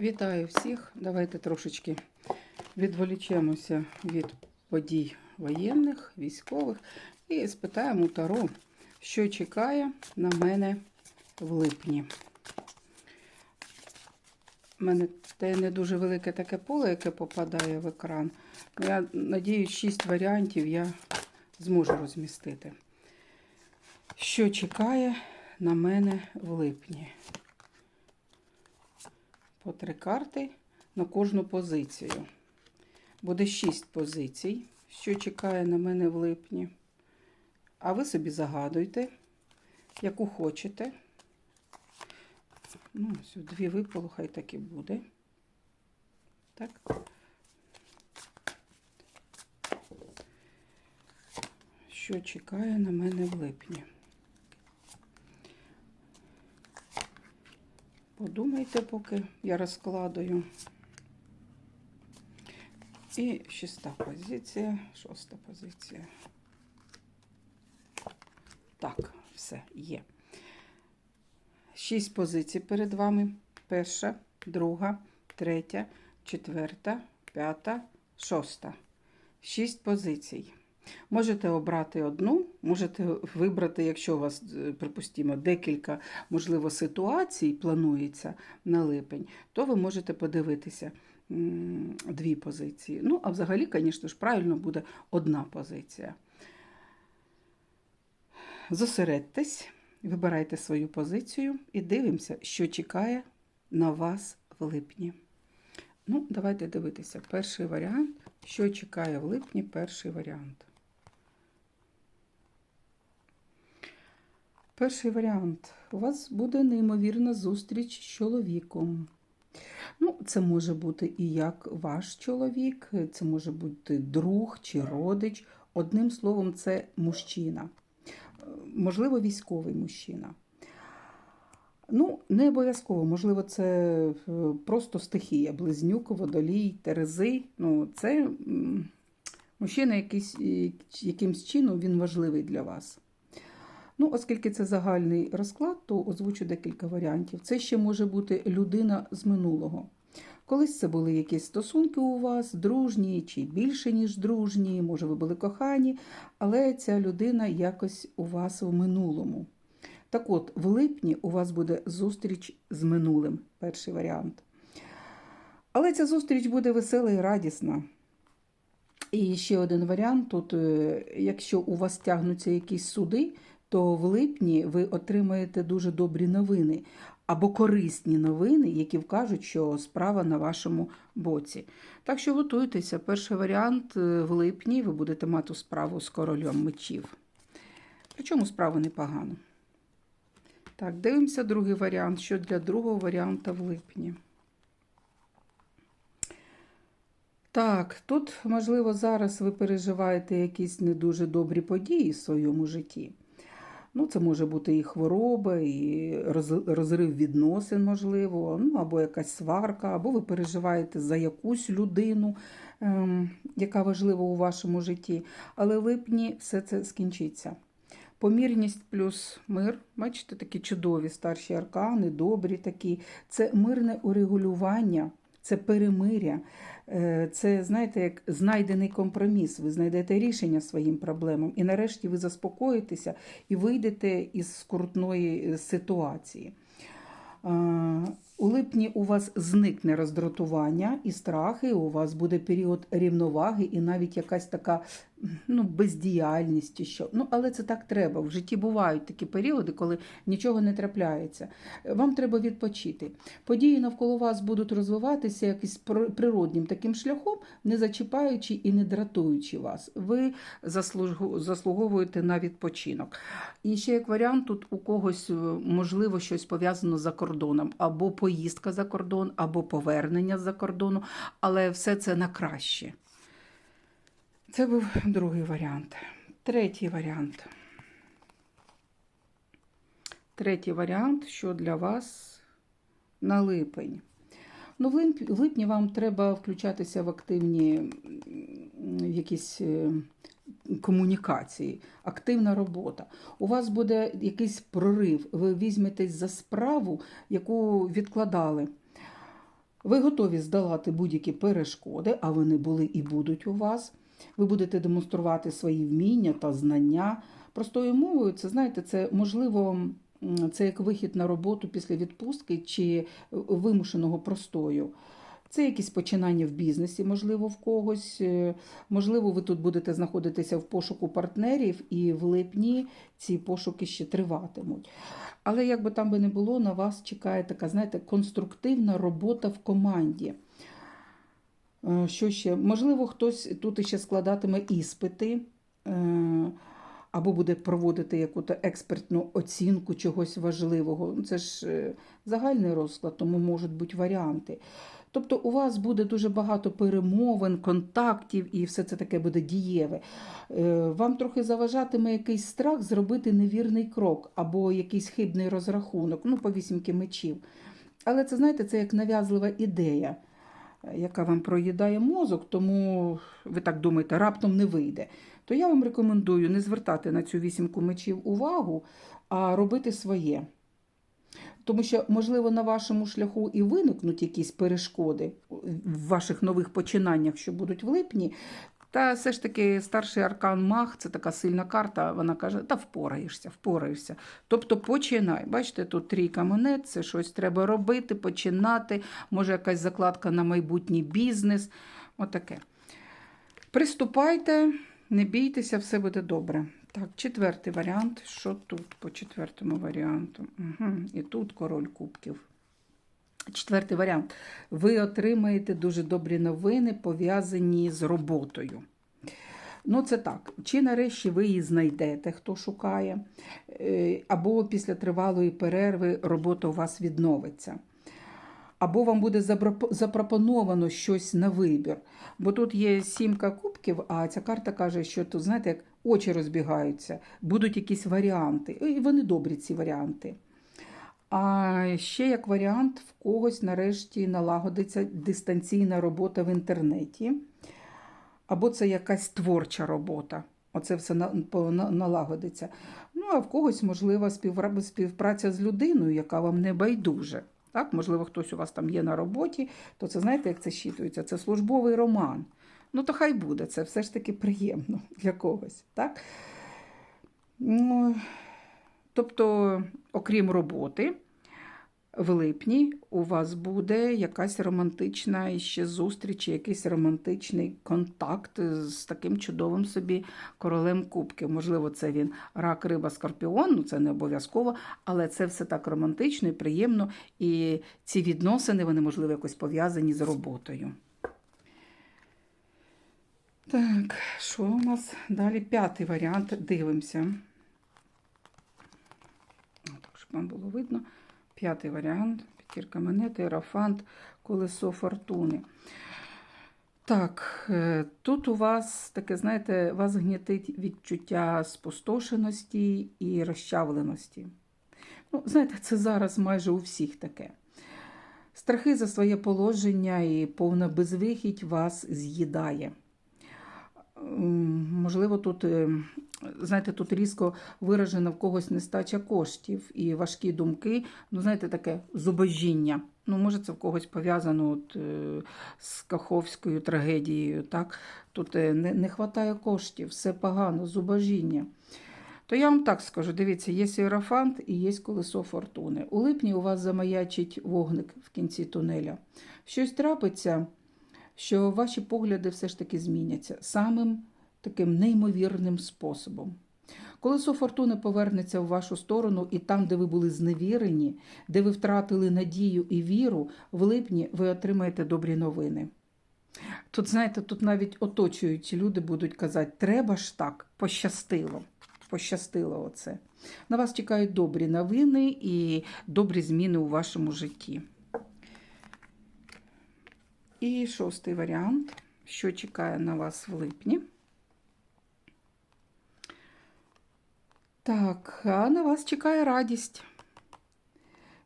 Вітаю всіх. Давайте трошечки відволічемося від подій воєнних, військових і спитаємо Таро, що чекає на мене в липні. У мене те не дуже велике таке поле, яке попадає в екран. Ну, Я надіюсь, шість варіантів я зможу розмістити. Що чекає на мене в липні? По три карти на кожну позицію. Буде шість позицій, що чекає на мене в липні. А ви собі загадуйте, яку хочете. Ну, ось дві випало, хай так і буде. Так. Що чекає на мене в липні? Подумайте, поки я розкладую. І шіста позиція, шоста позиція. Так, все є. Шість позицій перед вами. Перша, друга, третя, четверта, п'ята, шоста. Шість позицій. Можете обрати одну, можете вибрати, якщо у вас, е, припустимо, декілька, можливо, ситуацій планується на липень, то ви можете подивитися дві позиції. Ну, а взагалі, звісно ж, правильно буде одна позиція. Зосередьтесь, вибирайте свою позицію і дивимося, що чекає на вас в липні. Ну, давайте дивитися. Перший варіант. Що чекає в липні перший варіант. Перший варіант. У вас буде неймовірна зустріч з чоловіком. Ну, це може бути і як ваш чоловік, це може бути друг чи родич. Одним словом, це мужчина. Е, Можливо, військовий мужчина. Ну, не обов'язково, можливо, це е, просто стихія, близнюк, водолій, терези. Ну, це мужчина якийсь, е, якимсь чином він важливий для вас. Ну, оскільки це загальний розклад, то озвучу декілька варіантів. Це ще може бути людина з минулого. Колись це були якісь стосунки у вас, дружні чи більше, ніж дружні, може, ви були кохані, але ця людина якось у вас в минулому. Так от, в липні у вас буде зустріч з минулим, перший варіант. Але ця зустріч буде весела і радісна. І ще один варіант: тут, е, якщо у вас тягнуться якісь суди, то в липні ви отримаєте дуже добрі новини або корисні новини, які вкажуть, що справа на вашому боці. Так що готуйтеся. Перший варіант е, в липні ви будете мати справу з королем мечів. Причому справа непогано. Так, дивимося другий варіант. Що для другого варіанта в липні? Так, тут, можливо, зараз ви переживаєте якісь не дуже добрі події в своєму житті. Ну, це може бути і хвороба, і розрив відносин, можливо, ну, або якась сварка, або ви переживаєте за якусь людину, ем, яка важлива у вашому житті. Але в липні все це скінчиться. Помірність плюс мир, бачите, такі чудові старші аркани, добрі такі. Це мирне урегулювання, це перемиря, Е, це, знаєте, як знайдений компроміс. Ви знайдете рішення своїм проблемам, і нарешті ви заспокоїтеся і вийдете із скрутної е, ситуації. Е, У липні у вас зникне роздратування і страхи, у вас буде період рівноваги і навіть якась така ну, бездіяльність. чи Що. Ну, але це так треба. В житті бувають такі періоди, коли нічого не трапляється. Вам треба відпочити. Події навколо вас будуть розвиватися якось пр- природнім таким шляхом, не зачіпаючи і не дратуючи вас. Ви заслуговуєте на відпочинок. І ще як варіант, тут у когось е, можливо щось пов'язано за кордоном, або поїздка за кордон, або повернення за кордону, але все це на краще. Це був другий варіант. Третій варіант. Третій варіант, що для вас на липень. Ну, в липні вам треба включатися в активні в якісь е, комунікації, активна робота. У вас буде якийсь прорив, ви візьметесь за справу, яку відкладали. Ви готові здолати будь-які перешкоди, а вони були і будуть у вас. Ви будете демонструвати свої вміння та знання. Простою мовою, це знаєте, це можливо, це як вихід на роботу після відпустки чи вимушеного простою. Це якісь починання в бізнесі, можливо, в когось. Е, Можливо, ви тут будете знаходитися в пошуку партнерів, і в липні ці пошуки ще триватимуть. Але як би там би не було, на вас чекає така, знаєте, конструктивна робота в команді. Е, Що ще? Можливо, хтось тут іще складатиме іспити, е, або буде проводити якусь експертну оцінку чогось важливого. Ну, Це ж е, загальний розклад, тому можуть бути варіанти. Тобто у вас буде дуже багато перемовин, контактів, і все це таке буде дієве. Вам трохи заважатиме якийсь страх зробити невірний крок або якийсь хибний розрахунок, ну, по вісімки мечів. Але це, знаєте, це як нав'язлива ідея, яка вам проїдає мозок, тому ви так думаєте, раптом не вийде. То я вам рекомендую не звертати на цю вісімку мечів увагу, а робити своє. Тому що, можливо, на вашому шляху і виникнуть якісь перешкоди в ваших нових починаннях, що будуть в липні. Та все ж таки старший аркан Мах це така сильна карта. Вона каже: та впораєшся, впораєшся. Тобто починай. Бачите, тут трійка монет, це щось треба робити, починати. Може, якась закладка на майбутній бізнес. Отаке. Приступайте, не бійтеся, все буде добре. Так, четвертий варіант. Що тут по четвертому варіанту? Угу. І тут король кубків. Четвертий варіант. Ви отримаєте дуже добрі новини, пов'язані з роботою. Ну, це так. Чи нарешті ви її знайдете, хто шукає, е, або після тривалої перерви робота у вас відновиться. Або вам буде запропоновано щось на вибір. Бо тут є сімка кубків, а ця карта каже, що тут, знаєте, як очі розбігаються, будуть якісь варіанти. І вони добрі, ці варіанти. А ще як варіант, в когось нарешті налагодиться дистанційна робота в інтернеті, або це якась творча робота. Оце все налагодиться. Ну, а в когось, можливо, співпраця з людиною, яка вам не байдуже. Так, можливо, хтось у вас там є на роботі, то це знаєте, як це щитується? Це службовий роман. Ну, то хай буде, це все ж таки приємно для когось. Так? Ну, тобто, окрім роботи, в липні у вас буде якась романтична ще зустріч, якийсь романтичний контакт з таким чудовим собі королем кубків. Можливо, це він рак, риба, скорпіон, ну це не обов'язково, але це все так романтично і приємно. І ці відносини, вони, можливо, якось пов'язані з роботою. Так, що у нас далі? П'ятий варіант. Дивимося. Щоб вам було видно. П'ятий варіант. П'ятірка монети, ерафант, колесо фортуни. Так, е, тут у вас таке, знаєте, вас гнітить відчуття спустошеності і розчавленості. Ну, знаєте, це зараз майже у всіх таке. Страхи за своє положення і повна безвихідь вас з'їдає. Можливо, тут, е, знаєте, тут різко виражена в когось нестача коштів і важкі думки, ну, знаєте, таке зубожіння. Ну, може, це в когось пов'язано от, е, з Каховською трагедією. Так? Тут е, не, не вистачає коштів, все погано, зубожіння. То я вам так скажу: дивіться, є іерофант і є колесо фортуни. У липні у вас замаячить вогник в кінці тунеля. Щось трапиться, що ваші погляди все ж таки зміняться самим таким неймовірним способом. Колесо фортуни повернеться в вашу сторону, і там, де ви були зневірені, де ви втратили надію і віру, в липні ви отримаєте добрі новини. Тут, знаєте, тут навіть оточуючі люди будуть казати, треба ж так, пощастило. Пощастило оце. На вас чекають добрі новини і добрі зміни у вашому житті. І шостий варіант, що чекає на вас в липні. Так, а на вас чекає радість,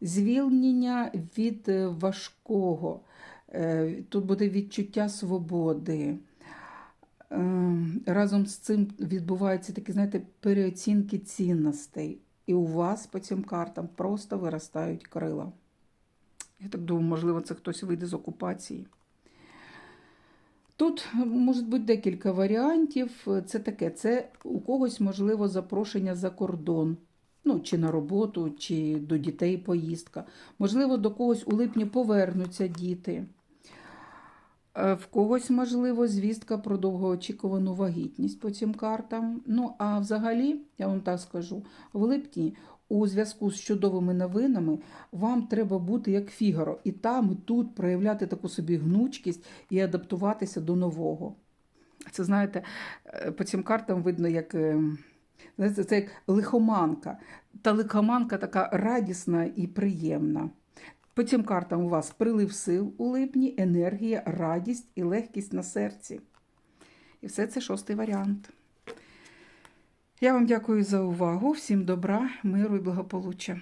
звільнення від е, важкого. Е, Тут буде відчуття свободи. Е, Разом з цим відбуваються такі, знаєте, переоцінки цінностей. І у вас по цим картам просто виростають крила. Я так думаю, можливо, це хтось вийде з окупації. Тут може бути декілька варіантів. Це таке: це у когось, можливо, запрошення за кордон, ну, чи на роботу, чи до дітей поїздка. Можливо, до когось у липні повернуться діти. Е, В когось, можливо, звістка про довгоочікувану вагітність по цим картам. Ну, а взагалі, я вам так скажу, в липні у зв'язку з чудовими новинами вам треба бути як фігаро, і там, і тут проявляти таку собі гнучкість і адаптуватися до нового. Це, знаєте, е, по цим картам видно, як е, знаєте, це як лихоманка. Та лихоманка така радісна і приємна. По цим картам у вас прилив сил у липні, енергія, радість і легкість на серці. І все це шостий варіант. Я вам дякую за увагу. Всім добра, миру і благополуччя.